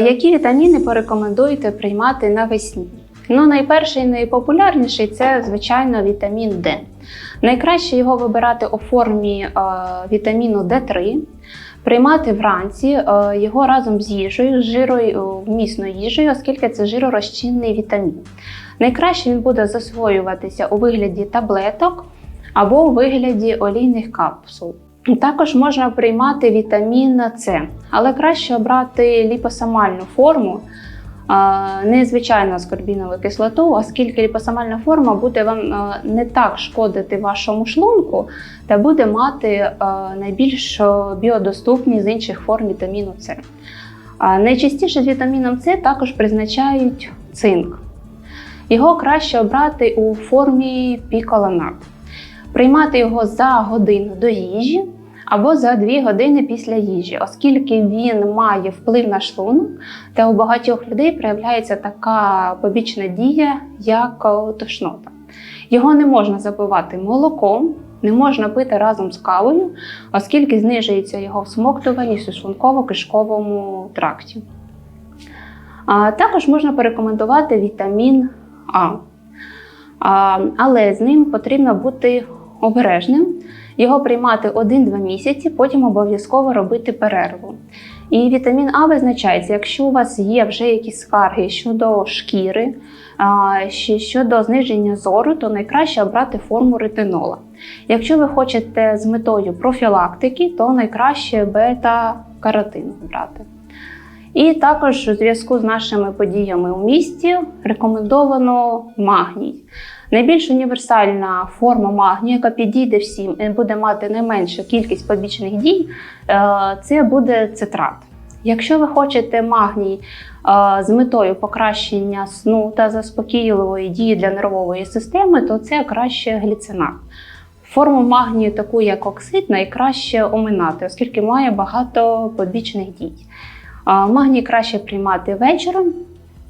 Які вітаміни порекомендуєте приймати навесні? Ну, найперший і найпопулярніший це, звичайно, вітамін Д. Найкраще його вибирати у формі е, вітаміну Д3, приймати вранці е, його разом з їжею, з жирою, вмісною їжею, оскільки це жиророзчинний вітамін. Найкраще він буде засвоюватися у вигляді таблеток або у вигляді олійних капсул. Також можна приймати вітамін С, але краще обрати ліпосомальну форму, не звичайну аскорбінову кислоту, оскільки ліпосомальна форма буде вам не так шкодити вашому шлунку та буде мати найбільш біодоступні з інших форм вітаміну С. Найчастіше з вітаміном С також призначають цинк. Його краще обрати у формі піколанак. Приймати його за годину до їжі або за 2 години після їжі, оскільки він має вплив на шлунок, та у багатьох людей проявляється така побічна дія, як тошнота. Його не можна запивати молоком, не можна пити разом з кавою, оскільки знижується його всмоктуваність у шлунково-кишковому тракті. А також можна порекомендувати вітамін А. А, але з ним потрібно бути обережним, його приймати 1-2 місяці, потім обов'язково робити перерву. І вітамін А визначається, якщо у вас є вже якісь скарги щодо шкіри, щодо зниження зору, то найкраще обрати форму ретинола. Якщо ви хочете з метою профілактики, то найкраще бета-каротин брати. І також у зв'язку з нашими подіями у місті рекомендовано магній. Найбільш універсальна форма магнію, яка підійде всім і буде мати найменшу кількість побічних дій, е, це буде цитрат. Якщо ви хочете магній е, з метою покращення сну та заспокійливої дії для нервової системи, то це краще гліцинат. Форму магнію, таку як оксид, найкраще оминати, оскільки має багато побічних дій. Магній краще приймати вечором е,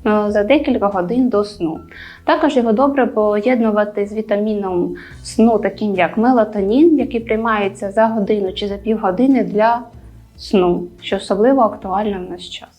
за декілька годин до сну. Також його добре поєднувати з вітаміном сну, таким як мелатонін, який приймається за годину чи за півгодини для сну, що особливо актуально в наш час.